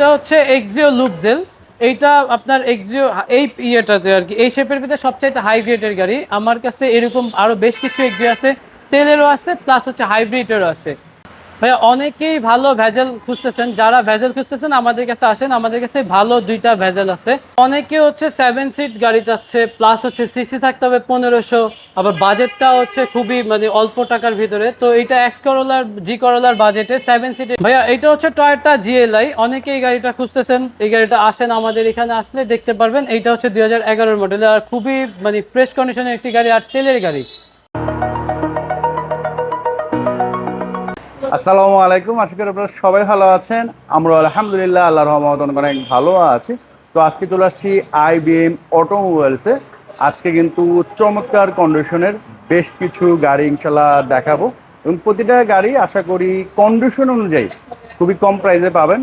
এটা হচ্ছে Axio loop jail এইটা আপনার এক্সিও এই ইয়েটাতে আর কি, এই শেপের ভিতরে সবচাইতে হাই গ্রেডের গাড়ি। আমার কাছে এরকম আরও বেশ কিছু এক্সিও আছে। তেলেরও আছে প্লাস হচ্ছে হাইব্রিডেরও আছে। ভাইয়া, অনেকেই ভালো ভেজাল খুঁজতেছেন। যারা ভেজাল খুঁজতেছেন, আমাদের কাছে আসেন। আমাদের কাছে ভালো দুইটা ভেজাল আছে। অনেকে হচ্ছে সেভেন সিট গাড়ি চাচ্ছে প্লাস হচ্ছে সিসি থাকতে হবে পনেরোশো। আবার বাজেটটা হচ্ছে খুবই মানে অল্প টাকার ভিতরে। তো এটা এক্স করোলার জি করোলার বাজেটে সেভেন সিট ভাইয়া, এটা হচ্ছে টয়টা জিএলআই অনেকে এই গাড়িটা খুঁজতেছেন। এই গাড়িটা আসেন আমাদের এখানে আসলে দেখতে পারবেন। এইটা হচ্ছে দুই হাজার এগারোর মডেল আর খুবই মানে ফ্রেশ কন্ডিশনের একটি গাড়ি আর তেলের গাড়ি। আসসালামু আলাইকুম। আশা করি আপনারা সবাই ভালো আছেন। আমরা আলহামদুলিল্লাহ আল্লাহ রহমত অনেক ভালো আছি। তো আজকে চলে আসছি আইবিএম অটোমোবাইলসে। আজকে কিন্তু চমৎকার কন্ডিশনের বেশ কিছু গাড়ি ইনশাল্লাহ দেখাবো। এবং প্রতিটা গাড়ি আশা করি কন্ডিশন অনুযায়ী খুবই কম প্রাইসে পাবেন।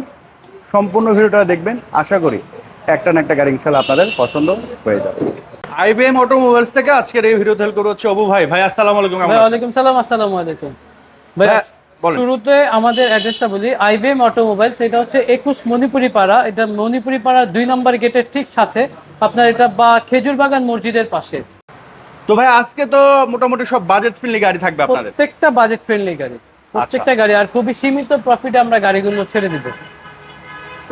সম্পূর্ণ ভিডিওটা দেখবেন। আশা করি একটা না একটা গাড়ি ইনশাল্লাহ আপনাদের পছন্দ হয়ে যাবে। আইবিএম অটোমোবাইলস থেকে আজকের এই ভিডিও হেল্প করে হচ্ছে অবু ভাই। ভাই আসসালামু আলাইকুম? ওয়ালাইকুম সালাম আসসালামু আলাইকুম। ভাই। শুরুতে আমাদের অ্যাড্রেসটা বলি আইবিএম অটোমোবাইল সেটা হচ্ছে একুশ মণিপুরি পাড়া এটা মণিপুরি পাড়া দুই নম্বর গেটের ঠিক সাথে আপনার এটা বা খেজুর বাগান মসজিদের পাশে। তো ভাই আজকে তো মোটামুটি সব বাজেট ফ্রেন্ডলি গাড়ি থাকবে আপনাদের। প্রত্যেকটা বাজেট ফ্রেন্ডলি গাড়ি প্রত্যেকটা গাড়ি আর খুবই সীমিত প্রফিটে আমরা গাড়িগুলো ছেড়ে দিব।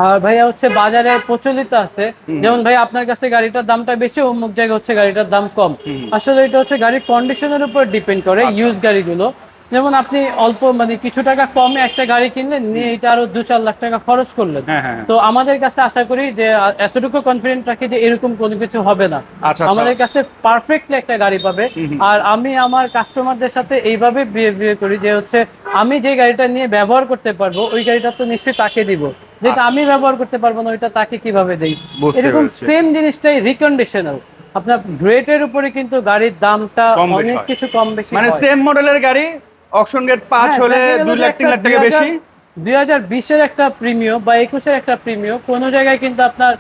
আর ভাইয়া হচ্ছে বাজারে প্রচলিত আছে যেমন ভাই আপনার কাছে গাড়িটার দামটা বেশি অমুক জায়গায় হচ্ছে গাড়িটার দাম কম। আসলে এটা হচ্ছে গাড়ির কন্ডিশনের উপর ডিপেন্ড করে ইউজ গাড়িগুলো। যেমন আপনি অল্প মানে কিছু টাকা কমে একটা গাড়ি কিনলেন নিয়ে এটা আরও দু চার লাখ টাকা খরচ করলেন। হ্যাঁ হ্যাঁ। তো আমাদের কাছে আশা করি যে এতটুকু কনফিডেন্ট রাখি যে এরকম কোনো কিছু হবে না। আচ্ছা আমাদের কাছে পারফেক্টলি একটা গাড়ি পাবে। আর আমি আমার কাস্টমারদের সাথে এইভাবে বিহেভিয়ার করি যে হচ্ছে আমি যে গাড়িটা নিয়ে ব্যবহার করতে পারব ওই গাড়িটা তো নিশ্চয়ই তাকে দিব। যেটা আমি ব্যবহার করতে পারব না ওইটা তাকে কীভাবে দেই? আচ্ছা। এরকম সেম জিনিসটাই রিকন্ডিশনাল আপনার গ্রেটের উপরে কিন্তু গাড়ির দামটা অনেক কিছু কম বেশি মানে সেম মডেলের গাড়ি অকশন পাঁচ হ্যাঁ, হলে দেখা গেল দুই যে লাখ তিন একটা লাখ টাকা বেশি? দুই হাজার বিশের একটা প্রিমিয়াম বা একুশের একটা প্রিমিয়াম কোনো জায়গায় কিন্তু আপনার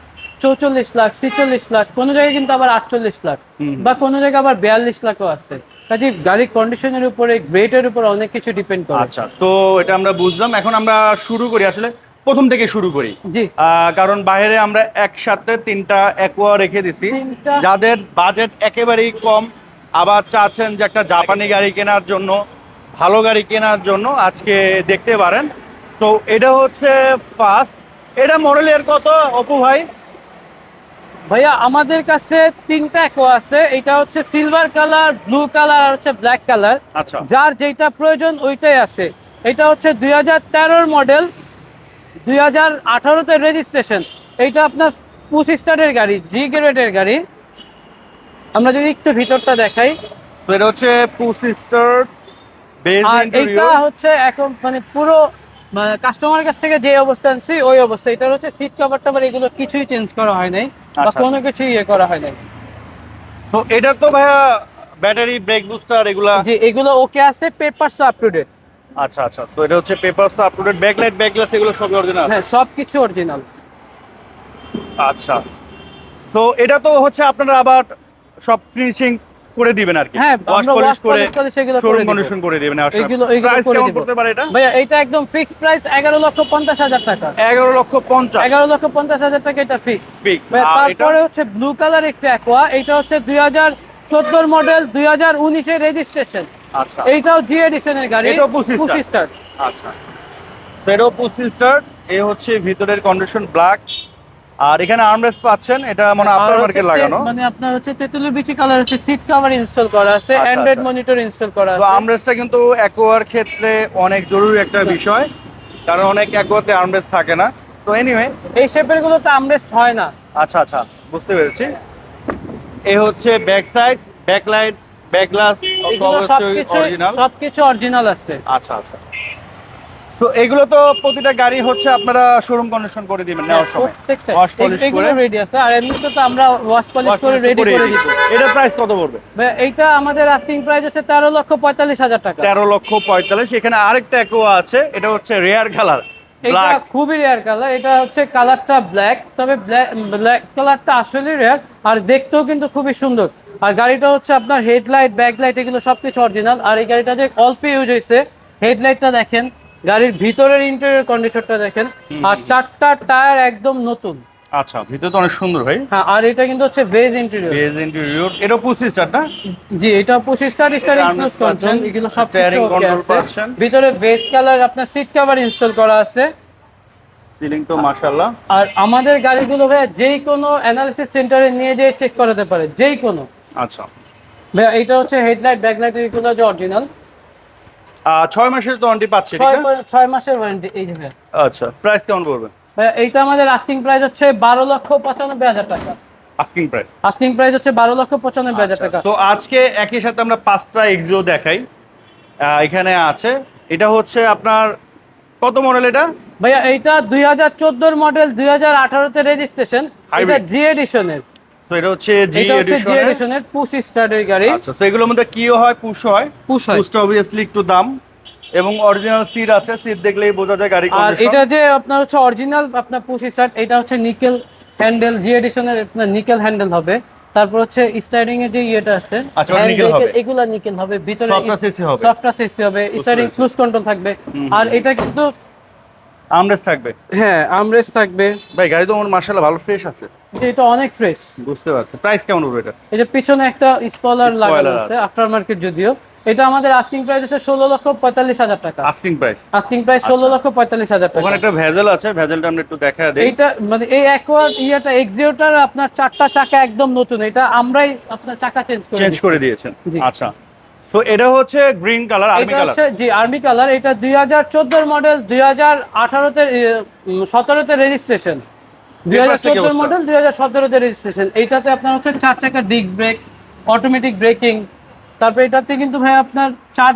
চৌচল্লিশ লাখ ছিচল্লিশ লাখ কোন জায়গায় কিন্তু আবার আটচল্লিশ লাখ বা কোন জায়গায় আবার বিয়াল্লিশ লাখও আছে। কাজে গাড়ির কন্ডিশনের উপরে গ্রেটের উপর অনেক কিছু ডিপেন্ড করে। আচ্ছা তো এটা আমরা বুঝলাম। এখন আমরা শুরু করি আসলে প্রথম থেকে শুরু করি। জি। কারণ বাইরে আমরা একসাথে তিনটা অ্যাকোয়া রেখে দিছি যাদের বাজেট একেবারেই কম আবার চাচ্ছেন যে একটা জাপানি গাড়ি কেনার জন্য ভালো গাড়ি কেনার জন্য আজকে দেখতে পারেন। তো এটা হচ্ছে ফার্স্ট এটা মডেলের কত অপু ভাই? ভাইয়া আমাদের কাছে তিনটা অ্যাকোয়া আছে। এটা হচ্ছে সিলভার কালার ব্লু কালার আর হচ্ছে ব্ল্যাক কালার আচ্ছা। যার যেটা প্রয়োজন ওইটাই আছে। এটা হচ্ছে দুই হাজার তেরোর মডেল দুই হাজার আঠারোতে রেজিস্ট্রেশন এইটা আপনার পুশ স্টারের গাড়ি জি গ্রেডের গাড়ি। আমরা যদি একটু ভিতরটা দেখাই। এটা হচ্ছে সিস্টার বেজ আর এইটা হচ্ছে এখন মানে পুরো কাস্টমারের কাছ থেকে যে অবস্থা আনছি ওই অবস্থা। এটা হচ্ছে সিট কভার টাভার এগুলো কিছুই চেঞ্জ করা হয় নাই বা আচ্ছা। কোনো কিছু ইয়ে করা হয় নাই। তো এটা তো ভাইয়া ব্যাটারি ব্রেক বুস্টার এগুলা? যে এগুলো ওকে আছে পেপারস আপ টু ডেট আচ্ছা আচ্ছা। তো এটা হচ্ছে paper up to date backlight back glass এগুলো সবই অরিজিনাল হ্যাঁ সব কিছু অরিজিনাল আচ্ছা। তো এটা তো হচ্ছে আপনারা আবার সব ফিনিশিং করে দিবেন আর কি। হ্যাঁ ওয়াশ পলিশ করে করে শোরুম দিব। কন্ডিশন করে দিবেন এগুলো- এগুলো করে দিব। পারে এটা? ভাইয়া এটা একদম ফিক্সড প্রাইস এগারো লক্ষ পঞ্চাশ হাজার টাকা। 11 লক্ষ 50 এগারো লক্ষ পঞ্চাশ হাজার টাকা এটা ফিক্সড ফিক্স তারপরে হচ্ছে ব্লু কালার একটা অ্যাকোয়া এটা হচ্ছে দুই হাজার চোদ্দোর মডেল দুই হাজার উনিশের রেজিস্ট্রেশন আচ্ছা। এইটাও জি এডিশনের গাড়ি পঁচিশ পঁচিশ স্টার আচ্ছা। ফেরো 25 স্টার এই হচ্ছে ভিতরের কন্ডিশন ব্ল্যাক আর এখানে আর্মরেস্ট পাচ্ছেন এটা মানে আফটার মার্কেট লাগানো। মানে আপনার হচ্ছে তেঁতুলের বিচি কালার হচ্ছে সিট কভার ইনস্টল করা আছে আচ্ছা, অ্যান্ড্রয়েড আচ্ছা। মনিটর ইনস্টল করা আছে। তো আর্মরেস্টটা কিন্তু অ্যাকোয়ার ক্ষেত্রে অনেক জরুরি একটা বিষয় কারণ অনেক অ্যাকোয়াতে আর্মরেস্ট থাকে না। তো এনিওয়ে এই শেপেরগুলো তো আমরেস্ট হয় না। আচ্ছা আচ্ছা বুঝতে পেরেছি। এই হচ্ছে back side back light back glass সবকিছু অরিজিনাল সবকিছু অরিজিনাল আছে। আচ্ছা আচ্ছা। তো এগুলো তো প্রতিটা গাড়ি হচ্ছে আপনারা শোরুম কন্ডিশন করে দিবেন নেওয়ার সময়। প্রত্যেকটা। Wash polish করে। রেডি আছে। আর এমনিতে তো আমরা ওয়াশ পলিশ করে রেডি করে দিব। এটা প্রাইস কত পড়বে? এইটা আমাদের আস্কিং প্রাইস হচ্ছে তেরো লক্ষ পঁয়তাল্লিশ হাজার টাকা। তেরো লক্ষ পঁয়তাল্লিশ। এখানে আরেকটা অ্যাকোয়া আছে। এটা হচ্ছে রেয়ার কালার এটা খুবই রেয়ার কালার এটা হচ্ছে কালারটা ব্ল্যাক তবে ব্ল্যাক কালারটা আসলে রেয়ার আর দেখতেও কিন্তু খুবই সুন্দর। আর গাড়িটা হচ্ছে আপনার হেডলাইট ব্যাকলাইট এগুলো সবকিছু অরিজিনাল আর এই গাড়িটা যে অল্প ইউজ হয়েছে হেডলাইটটা দেখেন। গাড়ির ভিতরের ইন্টেরিয়র কন্ডিশনটা দেখেন। আর চারটা টায়ার একদম নতুন। আচ্ছা ভিতরে তো অনেক সুন্দর ভাই। হ্যাঁ আর এটা কিন্তু হচ্ছে বেজ ইন্টেরিয়র বেজ ইন্টেরিয়র এটা পঁচিশ স্টারটা জি এটা পঁচিশ স্টার স্টারিং ক্রুজ কন্ট্রোল এগুলো সব কিছু control পাচ্ছেন। ভিতরে বেস কালার আপনার সিট কভার ইনস্টল করা আছে। সিলিং তো মাশাআল্লাহ। আর আমাদের গাড়িগুলো ভাইয়া যেই কোনো অ্যানালিসিস সেন্টারে নিয়ে যেয়ে চেক করাতে পারে যেই কোনো আচ্ছা। ভাইয়া এটা হচ্ছে হেডলাইট ব্যাকলাইট এগুলো যে অরিজিনাল ছয় মাসের তো ওয়ারেন্টি পাচ্ছে ছয় মাসের ওয়ারেন্টি এই যে আচ্ছা প্রাইস কেমন পড়বে? এইটা আমাদের আস্কিং প্রাইস হচ্ছে বারো লক্ষ পঁচানব্বই হাজার টাকা। আস্কিং প্রাইস আস্কিং প্রাইস হচ্ছে বারো লক্ষ পঁচানব্বই হাজার টাকা। তো আজকে একই সাথে আমরা পাঁচটা এক্সিও দেখাই। এখানে আছে। এটা হচ্ছে আপনার কত মডেল এটা? ভাইয়া এইটা দুই হাজার চোদ্দোর মডেল দুই হাজার আঠারোতে রেজিস্ট্রেশন এটা। জি এডিশনের তো এটা হচ্ছে জি এটা হচ্ছে জি এডিশনের পুশ স্টার্টের গাড়ি। আচ্ছা তো এগুলোর মধ্যে কিও হয়? পুশ হয়? পুশ হয়। পুশটা অবভিয়াসলি একটু দাম। এবং অরিজিনাল সিট আছে সিট দেখলেই বোঝা যায় গাড়ি আর এটা যে আপনার হচ্ছে অরিজিনাল আপনার পুশ স্টার্ট এটা হচ্ছে নিকেল হ্যান্ডেল জি এডিশনের আপনার নিকেল হ্যান্ডেল হবে। তারপর হচ্ছে স্টার্টিং এর যে ইয়েটা আছে আচ্ছা, এগুলা নিকেল হবে ভিতরে Softness AC হবে। স্টার্টিং ক্রুজ কন্ট্রোল থাকবে। আর এটা কিন্তু আমরেস থাকবে? হ্যাঁ আমরেস থাকবে। ভাই গাড়ি তো আমার মার্শাল্লাহ ভালো ফ্রেশ আছে। যে এটা অনেক ফ্রেশ বুঝতে পারছি। প্রাইস কেমন হবে এটা? যে পিছনে একটা স্পলার লাগানো আছে। আফটার মার্কেট যদিও। এটা আমাদের আস্কিং প্রাইস হচ্ছে ষোলো লক্ষ পঁয়তাল্লিশ হাজার টাকা। আস্কিং প্রাইস আস্কিং প্রাইস ষোলো লক্ষ পঁয়তাল্লিশ হাজার টাকা। ওখানে একটা ভেজেল আছে ভেজেলটা আমরা একটু দেখা দেই। এইটা মানে এই অ্যাকোয়ার ইয়েটা এক্সিওটার আপনার চারটা চাকা একদম নতুন। এটা আমরাই আপনার চাকা চেঞ্জ করে চেঞ্জ করে দিয়েছেন। আচ্ছা। তো এটা হচ্ছে গ্রিন কালার আর্মি এটা কালার। হচ্ছে জি আর্মি কালার। এটা দুই হাজার চোদ্দোর মডেল দুই হাজার আঠারোতে সতেরোতে রেজিস্ট্রেশন দুই হাজার Papers টা কি চোদ্দোর অবস্থা? মডেল দুই হাজার সতেরোতে রেজিস্ট্রেশন এইটাতে আপনার হচ্ছে চার চাকা ডিস্ক ব্রেক অটোমেটিক ব্রেকিং তারপর এটাতে কিন্তু ভাই আপনার চার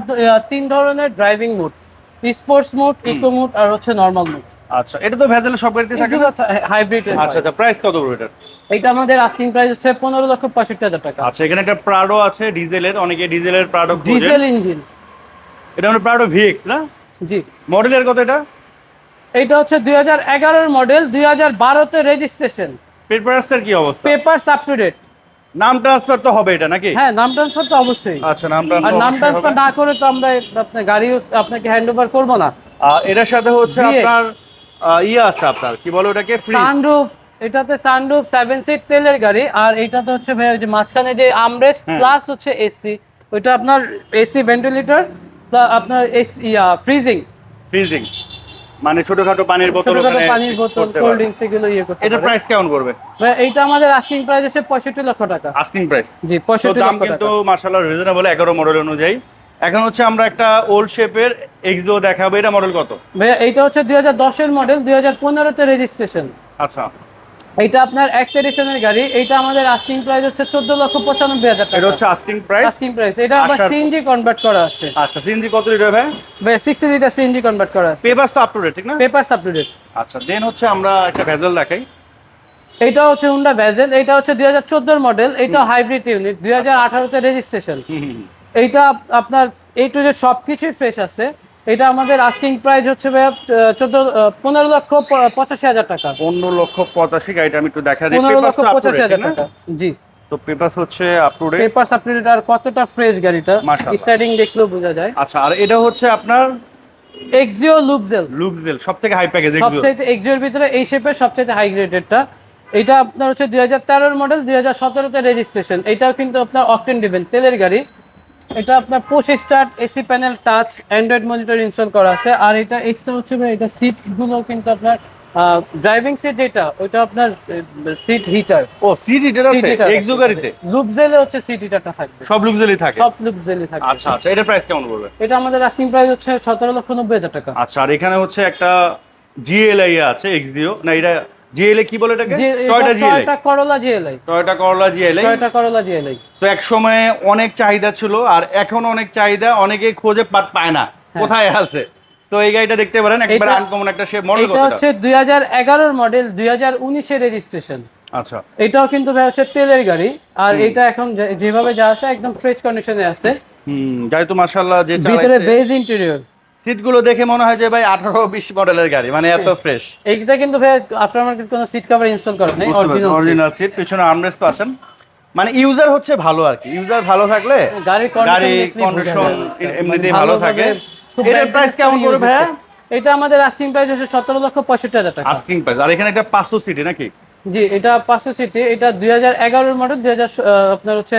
তিন ধরনের driving mode sports mode eco mode আর হচ্ছে নর্মাল মোড আচ্ছা এটা তো ভেজেল সব গাড়িতে থাকে হাইব্রিড আচ্ছা আচ্ছা প্রাইস কত এটা এটা আমাদের আস্কিং প্রাইস হচ্ছে পনেরো লক্ষ পঁয়ষট্টি হাজার টাকা। আচ্ছা এখানে একটা প্রাডো আছে ডিজেলের অনেকে ডিজেলের প্রাডো ডিজেল ইঞ্জিন এটা মানে প্রাডো ভিএক্স না? জি। মডেলের কত এটা? এটা হচ্ছে দুই হাজার এগারোর মডেল দুই হাজার বারোতে রেজিস্ট্রেশন পেপারসের কি অবস্থা? পেপারস আপ টু ডেট নাম ট্রান্সফার তো হবে এটা নাকি? হ্যাঁ নাম ট্রান্সফার তো অবশ্যই। আচ্ছা নাম ট্রান্সফার আর নাম ট্রান্সফার না করে তো আমরা আপনার গাড়ি আপনাকে হ্যান্ড ওভার করব না। এটার সাথে হচ্ছে আপনার ইয়ে আছে আপনার কি বলে ওটাকে? সানরুফ এটাতে সানরুফ সেভেন সিট তেলের গাড়ি আর এটাতে হচ্ছে ভাই যে মাঝখানে যে আমরেস্ট হ্যাঁ। প্লাস হচ্ছে এসি ওইটা আপনার এসি ভেন্টিলেটর আপনার এসি ফ্রিজিং ফ্রিজিং মানে ছোটখাটো পানির বোতল ছোটখাটো পানির বোতল কোল্ড। ড্রিঙ্কস এগুলো ইয়ে করতে পারে। প্রাইস কেমন করবে ভাই, এইটা আমাদের আস্কিং প্রাইস হচ্ছে পঁয়ষট্টি লক্ষ টাকা। আস্কিং প্রাইস জি তো পঁয়ষট্টি দাম লক্ষ কিন্তু টাকা মার্শাল্লাহ রিজনেবল এগারো মডেল অনুযায়ী। এখন হচ্ছে আমরা একটা ওল্ড শেপের এক্সো দেখাবো এটা মডেল কত? ভাইয়া এইটা হচ্ছে দুই হাজার দশের মডেল দুই হাজার পনেরোতে রেজিস্ট্রেশন আচ্ছা। এইটা আপনার এক্স এডিশনের গাড়ি। এটা আমাদের আস্কিং প্রাইস হচ্ছে চোদ্দ লক্ষ পঁচানব্বই হাজার এটা হচ্ছে আস্কিং প্রাইস আস্কিং প্রাইস এটা আবার সিএনজি কনভার্ট করা আছে। আচ্ছা সিএনজি কত লিটার ভাই? ভাই সিক্সটি লিটার সিএনজি কনভার্ট করা আছে। পেপার তো আপ টু ডেট ঠিক না? পেপার সাবটুডেট আচ্ছা দেন হচ্ছে আমরা একটা ভেজেল দেখাই। এটা হচ্ছে হুন্ডা ভেজেল এটা হচ্ছে দুই হাজার চোদ্দোর মডেল এটা হাইব্রিড ইউনিট দুই হাজার আঠারোতে রেজিস্ট্রেশন। এইটা আপনার এই টু যে সব কিছুই ফ্রেশ আছে। এটা আমাদের আস্কিং প্রাইস হচ্ছে ভাইয়া চোদ্দ পনেরো লক্ষ পঁচাশি হাজার টাকা। পনেরো লক্ষ পঁচাশি গাড়িটা আমি একটু দেখা দিই। পনেরো লক্ষ পঁচাশি হাজার টাকা। জি। তো পেপার হচ্ছে আপ টু ডেট পেপার সাবটুডেট আর কতটা ফ্রেশ গাড়িটা। স্টার্টিং দেখলেও বোঝা যায়। আচ্ছা আর এটা হচ্ছে আপনার? এক্সিও লুপজেল লুকজেল সব থেকে হাই প্যাকেজ সবচাইতে এক্সিওর ভিতরে এই শেপের সবচাইতে হাই গ্রেডেডটা এটা আপনার হচ্ছে দুই হাজার তেরোর মডেল দুই হাজার সতেরোতে রেজিস্ট্রেশন এটাও কিন্তু আপনার অকটেন দিবেন তেলের গাড়ি। এটা আপনার push start AC panel touch Android monitor install করা আছে। আর এটা এক্সট্রা হচ্ছে ভাই এটা সিটগুলো কিন্তু আপনার ড্রাইভিং সিট যেটা ওইটা আপনার সিট হিটার ও সিট হিটার আছে এক্সো গাড়িতে লুপজেলে হচ্ছে সিট হিটারটা থাকবে। সব লুকজেলই থাকে? সব লুপজেলে থাকে। আচ্ছা আচ্ছা এটা প্রাইস কেমন পড়বে? এটা আমাদের আস্কিং প্রাইস হচ্ছে সতেরো লক্ষ নব্বই হাজার টাকা। আচ্ছা আর এখানে হচ্ছে একটা জিএলআই আছে এক্সিও না এটা জিএলএ কি বলে এটাকে? Toyota GLI Toyota Corolla GLI Toyota Corolla GLI Toyota Corolla GLI তো এক সময় অনেক চাহিদা ছিল আর এখন অনেক চাহিদা অনেকেই খোঁজে পায় না। কোথায় আছে? তো এই গাড়িটা দেখতে পারেন একবার আনকমন একটা শেপ মডেল এটা হচ্ছে দুই হাজার এগারোর মডেল দুই হাজার উনিশের রেজিস্ট্রেশন আচ্ছা। এটাও কিন্তু ভাই হচ্ছে তেলের গাড়ি আর এটা এখন যেভাবে যা আছে একদম ফ্রেশ কন্ডিশনে আছে। হুম গাড়ি তো মাশাআল্লাহ যে ভিতরে বেজ ইন্টেরিয়র সিটগুলো দেখে মনে হয় যে ভাই আঠারো বিশ মডেলের গাড়ি মানে এত ফ্রেশ এইটা কিন্তু ভাই আফটার মার্কেট কোনো সিট কভার ইনস্টল করা নেই অরিজিনাল সিট পিছনে আর্মরেস্ট পাচ্ছেন মানে ইউজার হচ্ছে ভালো আর কি ইউজার ভালো থাকলে গাড়ির কন্ডিশন এমনিতেই ভালো থাকে। এটার প্রাইস কেমন পড়বে ভাইয়া? এটা আমাদের আস্কিং প্রাইস হচ্ছে সতেরো লক্ষ পঁয়ষট্টি হাজার টাকা। আস্কিং প্রাইস আর এখানে একটা পাঁচশো সিটি নাকি? জি এটা পাঁচশো সিটি এটা দুই হাজার এগারোর মডেল দুই হাজার আপনার হচ্ছে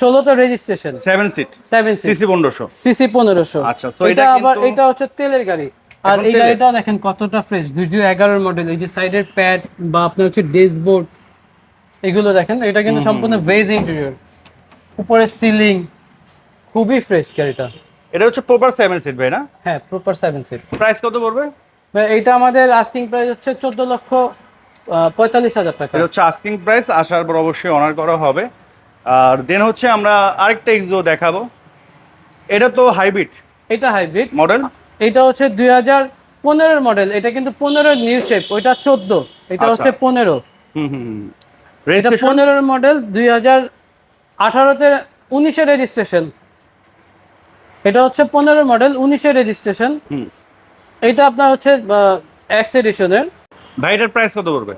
ষোলোতে registration seven seat seven seat CC পনেরোশো। সিসি পনেরোশো। আচ্ছা, তো এটা এটা আবার এটা হচ্ছে তেলের গাড়ি। আর এই? গাড়িটাও দেখেন কতটা ফ্রেশ দুই দুই এগারোর মডেল এই যে সাইডের প্যাড বা আপনার হচ্ছে ড্যাশবোর্ড এগুলো দেখেন এটা কিন্তু সম্পূর্ণ ভেজ ইন্টেরিয়র উপরে সিলিং খুবই ফ্রেশ গাড়িটা। এটা হচ্ছে প্রপার সেভেন সিট ভাই না? হ্যাঁ প্রপার সেভেন সিট প্রাইস কত পড়বে? এইটা আমাদের আস্কিং প্রাইস হচ্ছে চোদ্দ লক্ষ পঁয়তাল্লিশ হাজার টাকা। এটা হচ্ছে আস্কিং প্রাইস আসার পর অবশ্যই অনার করা হবে। আর দেন হচ্ছে আমরা আরেকটা এক্সো দেখাবো। এটা তো হাইব্রিড এটা হাইব্রিড মডেল এটা হচ্ছে দুই হাজার পনেরোর মডেল এটা কিন্তু পনেরোর নিউ শেপ ওইটা চোদ্দ। এটা আচ্ছা। হচ্ছে পনেরো। হুম হুম হুম এটা পনেরোর মডেল দুই হাজার আঠারোতে উনিশে রেজিস্ট্রেশন এটা হচ্ছে পনেরোর মডেল উনিশে রেজিস্ট্রেশন হুম। এটা আপনার হচ্ছে এক্স এডিশনের ভাই এটার প্রাইস কত পড়বে?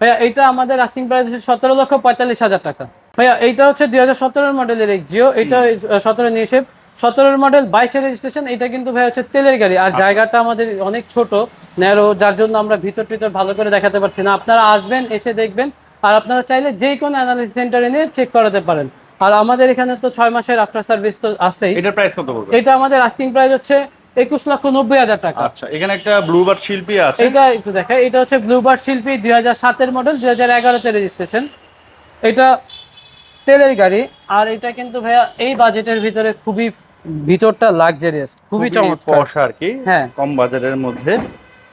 ভাইয়া এটা আমাদের আস্কিং প্রাইস হচ্ছে সতেরো লক্ষ পঁয়তাল্লিশ হাজার টাকা। ভাইয়া এইটা হচ্ছে দুই হাজার সতেরোর মডেলের জিও এটা সতেরো নিয়ে সতেরোর মডেল বাইশে রেজিস্ট্রেশন এটা কিন্তু ভাই হচ্ছে তেলের গাড়ি। আর জায়গাটা আমাদের অনেক ছোট ন্যারো যার জন্য আমরা ভিতর টিতর ভালো করে দেখাতে পারছি না। আপনারা আসবেন এসে দেখবেন আর আপনারা চাইলে যে কোনো অ্যানালিসিস সেন্টারে নিয়ে চেক করাতে পারেন। আর আমাদের এখানে তো ছয় মাসের আফটার সার্ভিস তো আছেই। এটার প্রাইস কত এটা আমাদের আস্কিং প্রাইস হচ্ছে একুশ লক্ষ নব্বই হাজার টাকা। আচ্ছা এখানে একটা ব্লুবার্ড শিল্পী আছে। এটা একটু দেখাই এটা হচ্ছে ব্লুবার শিল্পী দুই হাজার সাতের মডেল দুই হাজার এগারোতে রেজিস্ট্রেশন এটা তেলের গাড়ি। আর এটা কিন্তু ভাইয়া এই বাজেটের ভিতরে খুবই ভিতরটা লাক্সারিয়াস খুবই চমৎকার। আর কি হ্যাঁ। কম বাজারের মধ্যে।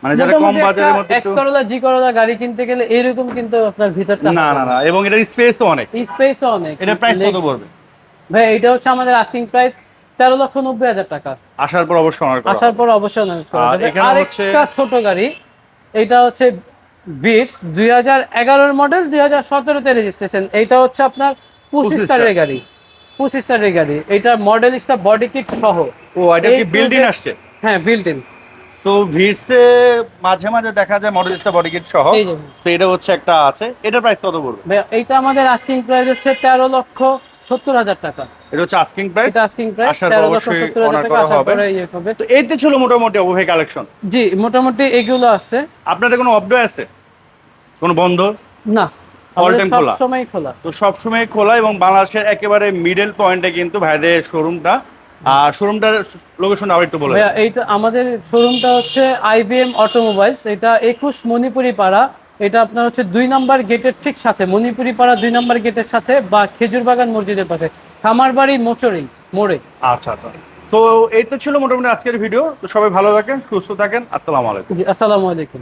মানে যারা কম বাজারের মধ্যে এক্স করোলা জি করোলা গাড়ি কিনতে গেলে এরকম কিন্তু আপনার ভিতরটা না না না। এবং এটার স্পেসও অনেক। স্পেসও অনেক। এটার প্রাইস কত পড়বে? ভাই এটা হচ্ছে আমাদের আস্কিং প্রাইস তেরো লক্ষ নব্বই হাজার টাকা। আসার পর আসার পর আর হচ্ছে- একটা ছোট গাড়ি এটা হচ্ছে বিটস দুই হাজার এগারোর মডেল দুই হাজার সতেরোতে রেজিস্ট্রেশন এইটা হচ্ছে আপনার পুশ স্টারের স্টার। গাড়ি পুশ স্টারের গাড়ি এটা মডেল স্টার বডি কিট সহ। ও এটা কি বিল্ড ইন আসছে? হ্যাঁ বিল্ট ইন তো ভিড়সে মাঝে মাঝে দেখা যায় মডেলিস্টা বডি কিট সহ। তো এটা হচ্ছে একটা আছে। এটার প্রাইস কত পড়বে? এইটা আমাদের আস্কিং প্রাইস হচ্ছে তেরো লক্ষ সত্তর হাজার টাকা। এটা হচ্ছে আস্কিং প্রাইস এটা আস্কিং প্রাইস আসার পর তেরো লক্ষ অবশ্যই সত্তর হাজার honor টাকা করা হবে। তো এইতে ছিল মোটামুটি অবহে কালেকশন জি মোটামুটি এগুলো আছে। আপনাদের কোনো অবডো আছে? কোনো বন্ধ? না। খোলা? তো সবসময় খোলা এবং বাংলাদেশের একেবারে মিডল পয়েন্টে কিন্তু ভাইদের শোরুমটা আর শোরুমটার লোকেশনটা আবার একটু বলে এইটা আমাদের শোরুমটা হচ্ছে আইবিএম অটোমোবাইলস এটা একুশ মণিপুরি পাড়া এটা আপনার হচ্ছে দুই নম্বর গেটের ঠিক সাথে মণিপুরি পাড়া দুই নম্বর গেটের সাথে বা খেজুরবাগান মসজিদের পাশে। খামারবাড়ি মোচড়ি মোড়ে। আচ্ছা আচ্ছা। তো এই তো ছিল মোটামুটি আজকের ভিডিও তো সবাই ভালো থাকেন সুস্থ থাকেন। আসসালামু আলাইকুম। আসসালামু আলাইকুম।